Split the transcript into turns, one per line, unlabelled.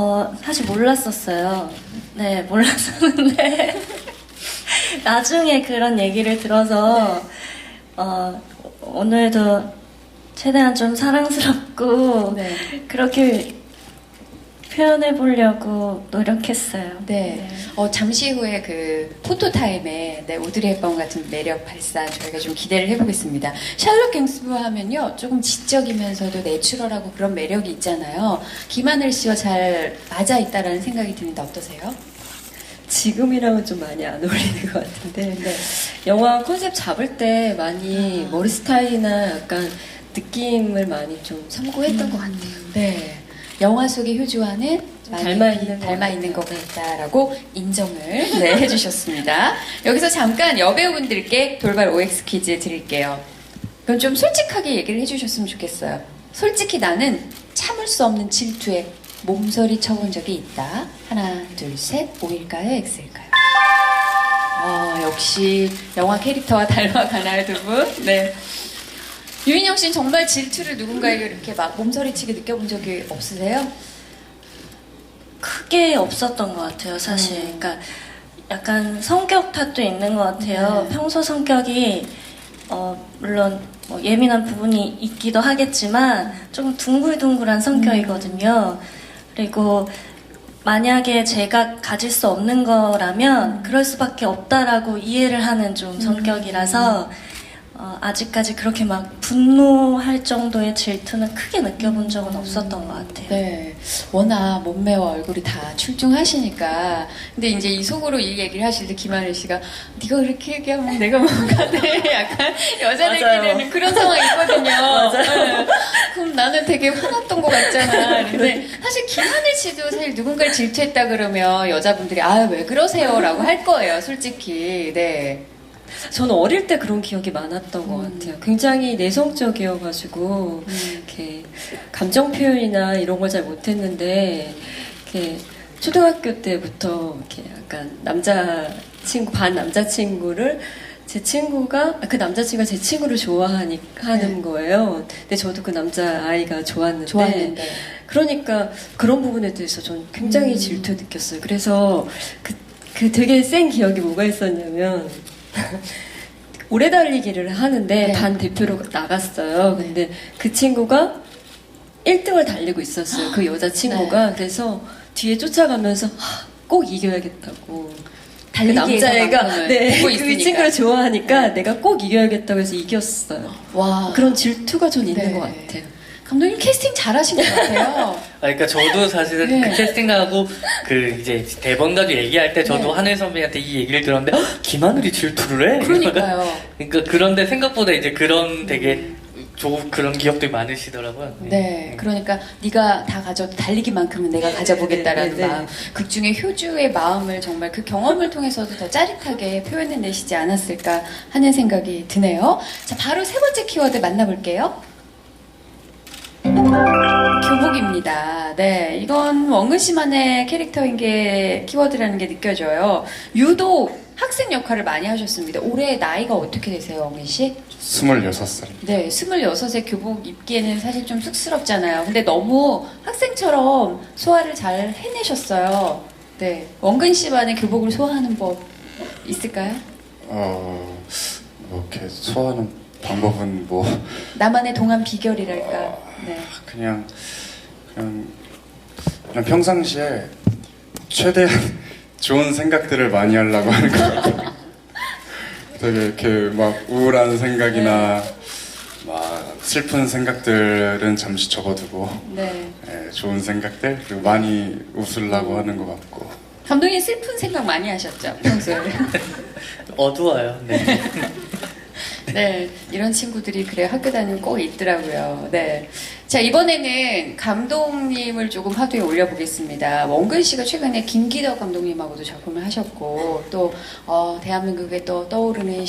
어, 사실 몰랐었어요. 네, 몰랐었는데 나중에 그런 얘기를 들어서 어, 오늘도 최대한 좀 사랑스럽고
네.
그렇게 표현해 보려고 노력했어요.
네. 어, 잠시 후에 그 포토타임에 네, 오드리 헵번 같은 매력 발산 저희가 좀 기대를 해보겠습니다. 샬롯 갱스부 하면요. 조금 지적이면서도 내추럴하고 그런 매력이 있잖아요. 김하늘 씨와 잘 맞아 있다라는 생각이 드는데 어떠세요?
지금이랑은 좀 많이 안 어울리는 것 같은데
네.
영화 컨셉 잡을 때 많이 머리 스타일이나 약간 느낌을 많이 좀 참고했던 것 같아요.
네. 영화 속의 효주와는
닮아 있는 것
닮아. 있는 것 같다라고 인정을 네, 해주셨습니다. 여기서 잠깐 여배우분들께 돌발 OX 퀴즈 드릴게요. 그럼 좀 솔직하게 얘기를 해주셨으면 좋겠어요. 솔직히 나는 참을 수 없는 질투에 몸서리 쳐본 적이 있다. 하나, 둘, 셋. O일까요? X일까요? 아, 역시 영화 캐릭터와 닮아가나요, 두 분? 네. 유인영 씨는 정말 질투를 누군가에게 이렇게 막 몸서리치게 느껴본 적이 없으세요?
크게 없었던 것 같아요, 사실.
음.
그러니까 약간 성격 탓도 있는 것 같아요.
네.
평소 성격이 어, 물론 뭐 예민한 부분이 있기도 하겠지만 조금 둥글둥글한 성격이거든요. 그리고 만약에 제가 가질 수 없는 거라면 그럴 수밖에 없다라고 이해를 하는 좀 성격이라서 어, 아직까지 그렇게 막 분노할 정도의 질투는 크게 느껴본 적은 없었던 것 같아요.
네, 워낙 몸매와 얼굴이 다 출중하시니까. 근데 이제 이 속으로 이 얘기를 하실 때 김하늘 씨가 네가 그렇게 얘기하면 내가 뭔가 돼. 약간 여자들끼리
맞아요.
되는 그런 상황이 있거든요.
맞아요.
네. 그럼 나는 되게 화났던 것 같잖아. 근데 사실 김하늘 씨도 사실 누군가를 질투했다 그러면 여자분들이 아 왜 그러세요 라고 할 거예요, 솔직히. 네.
저는 어릴 때 그런 기억이 많았던 것
음.
같아요. 굉장히 내성적이어가지고
음.
이렇게 감정 표현이나 이런 걸 잘 못했는데 이렇게 초등학교 때부터 이렇게 약간 남자 친구 반 남자 친구를 제 친구가 그 남자 친구가 제 친구를 좋아하니 하는
네.
거예요. 근데 저도 그 남자 아이가 좋았는데,
좋았는데.
그러니까 그런 부분에 대해서 저는 굉장히
음.
질투 느꼈어요. 그래서 그, 그 되게 센 기억이 뭐가 있었냐면 오래 달리기를 하는데
네.
반 대표로 나갔어요.
네.
근데 그 친구가 1등을 달리고 있었어요. 그 여자 친구가 그래서 뒤에 쫓아가면서 하, 꼭 이겨야겠다고. 그 남자애가 네,
보고
그. 친구를 좋아하니까
네.
내가 꼭 이겨야겠다고 해서 이겼어요.
와.
그런 질투가 좀 있는
네.
것 같아요.
감독님 캐스팅 잘하신 것 같아요.
아, 그러니까 저도 사실은
네.
그 캐스팅하고 그 이제 대본 가지고 얘기할 때 저도
네.
하늘 선배한테 이 얘기를 들었는데 헉, 김하늘이 질투를 해?
그러니까요.
그러니까 그런데 생각보다 이제 그런 되게 좋은 그런 기억들이 많으시더라고요.
네, 그러니까 네가 다 가져도 달리기만큼은 내가 가져보겠다라는
네, 네, 네.
마음. 극 중에 효주의 마음을 정말 그 경험을 통해서도 더 짜릿하게 표현해내시지 않았을까 하는 생각이 드네요. 자, 바로 세 번째 키워드 만나볼게요. 교복입니다. 네, 이건 원근 씨만의 캐릭터인 게 키워드라는 게 느껴져요. 유독 학생 역할을 많이 하셨습니다. 올해 나이가 어떻게 되세요, 원근 씨?
26살.
네, 26세 교복 입기에는 사실 좀 쑥스럽잖아요. 근데 너무 학생처럼 소화를 잘 해내셨어요. 네, 원근 씨만의 교복을 소화하는 법 있을까요?
어, 뭐 이렇게 소화하는 방법은 뭐
나만의 동안 비결이랄까. 네.
그냥 그냥 그냥 평상시에 최대한 좋은 생각들을 많이 하려고 하는 것 같아요. 되게 이렇게 막 우울한 생각이나 막 슬픈 생각들은 잠시 접어두고
네.
예, 좋은 생각들 그리고 많이 웃으려고 하는 것 같고
감독님 슬픈 생각 많이 하셨죠, 평소에.
어두워요. 네.
네, 이런 친구들이 그래 학교 다니면 꼭 있더라고요. 네. 자, 이번에는 감독님을 조금 화두에 올려보겠습니다. 원근 씨가 최근에 김기덕 감독님하고도 작품을 하셨고, 또, 어, 대한민국에 또 떠오르는